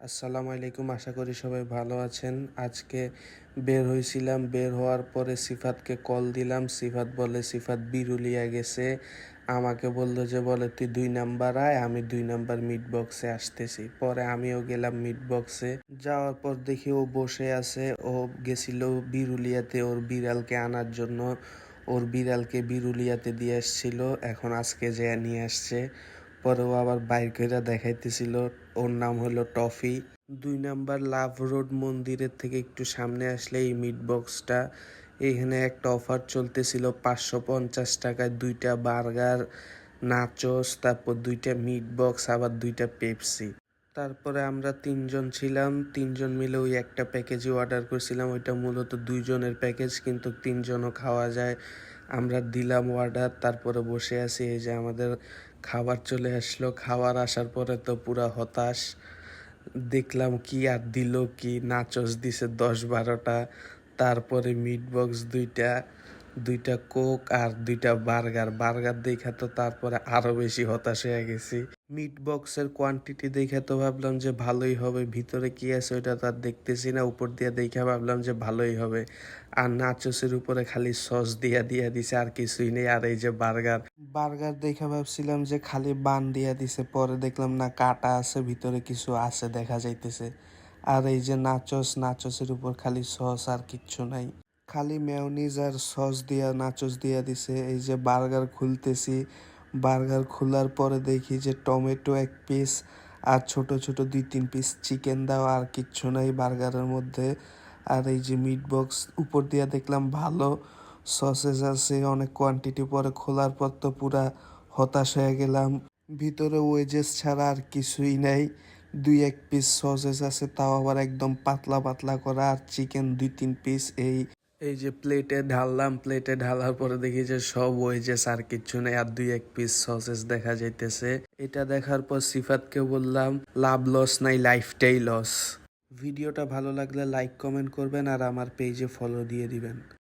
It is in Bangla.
আসসালামু আলাইকুম, আশা করি সবাই ভালো আছেন। আজকে বের হয়েছিলাম বের হওয়ার পরে সিফাতকে কল দিলাম। সিফাত বলে, সিফাত বিরুলিয়া গেছে। আমাকে বলল যে, বলে, তুই দুই নাম্বার আয়, আমি দুই নাম্বার মিট বক্সে আসতেছি। পরে আমিও গেলাম মিট বক্সে। যাওয়ার পর দেখি ও বসে আছে। ও গেছিল বিরুলিয়াতে ওর বিড়ালকে আনার জন্য। ওর বিড়ালকে বিরুলিয়াতে দিয়ে আসছিল। এখন আজকে যে নিয়ে আসছে। পরে ও আবার বাইর করে দেখাইতেছিল। ওর নাম হলো টফি। দুই নাম্বার লাভ রোড মন্দিরের থেকে একটু সামনে আসলে এই মিট বক্সটা। এখানে একটা অফার চলতেছিল পাঁচশো পঞ্চাশ টাকায় দুইটা বার্গার, নাচস, তারপর দুইটা মিট বক্স, আবার দুইটা পেপসি। তারপরে আমরা তিনজন ছিলাম। তিনজন মিলে ওই একটা প্যাকেজই অর্ডার করছিলাম। ওইটা মূলত দুইজনের প্যাকেজ, কিন্তু তিনজনও খাওয়া যায়। আমরা দিলাম অর্ডার, তারপরে বসে আছি এই যে আমাদের খাবার চলে আসলো। খাবার আসার পরে তো পুরা হতাশ। দেখলাম কি আর দিল, কি নাচস দিছে দশ বারোটা। তারপরে মিট বক্স দুইটা দুইটা কোক আর দুইটা বার্গার বার্গার দেখা তো তারপরে আরও বেশি হতাশ হয়ে গেছি। মিট বক্সের কোয়ান্টিটি দেখে তো ভাবলাম যে ভালোই হবে। ভিতরে কি আছে ওইটা তো আর দেখতেছি না, উপর দিয়ে দেখে ভাবলাম যে ভালোই হবে। আর নাচসের উপরে খালি সস দিয়া দিয়া দিছে, আর কিছুই নেই। আর এই যে বার্গার বার্গার দেখে ভাবছিলাম যে খালি বান দিয়া দিছে, পরে দেখলাম না কাটা আছে, ভিতরে কিছু আছে দেখা যাইতেছে। আর এই যে নাচস, নাচসের উপর খালি সস আর কিচ্ছু নাই। খালি মেয়নিজ আর সস দিয়া, নাচস দিয়া দিছে। এই যে বার্গার খুলতেছি বার্গার খোলার পরে দেখি যে টমেটো এক পিস আর ছোট ছোট দুই তিন পিস চিকেন দেওয়া আর কিচ্ছু নাই বার্গারের মধ্যে। আর এই যে মিট বক্স উপর দিয়া দেখলাম ভালো সসেস আছে, অনেক কোয়ান্টিটি পরে খোলার পর তো পুরা হতাশ হয়ে গেলাম। ভিতরে ওয়েজেস ছাড়া আর কিছুই নাই, দুই এক পিস সসেস আছে, তাও আবার একদম পাতলা পাতলা করা আর চিকেন দুই তিন পিস এই এই যে প্লেটে ঢাললাম প্লেটে ঢালার পরে দেখি যে সব ওই যে আর কিচ্ছু নেই আর দুই এক পিস সসেস দেখা যাইতেছে। এটা দেখার পর সিফাতকে বললাম, লাভ লস নাই লাইফটাই লস ভিডিওটা ভালো লাগলে লাইক কমেন্ট করবেন আর আমার পেজে ফলো দিয়ে দিবেন।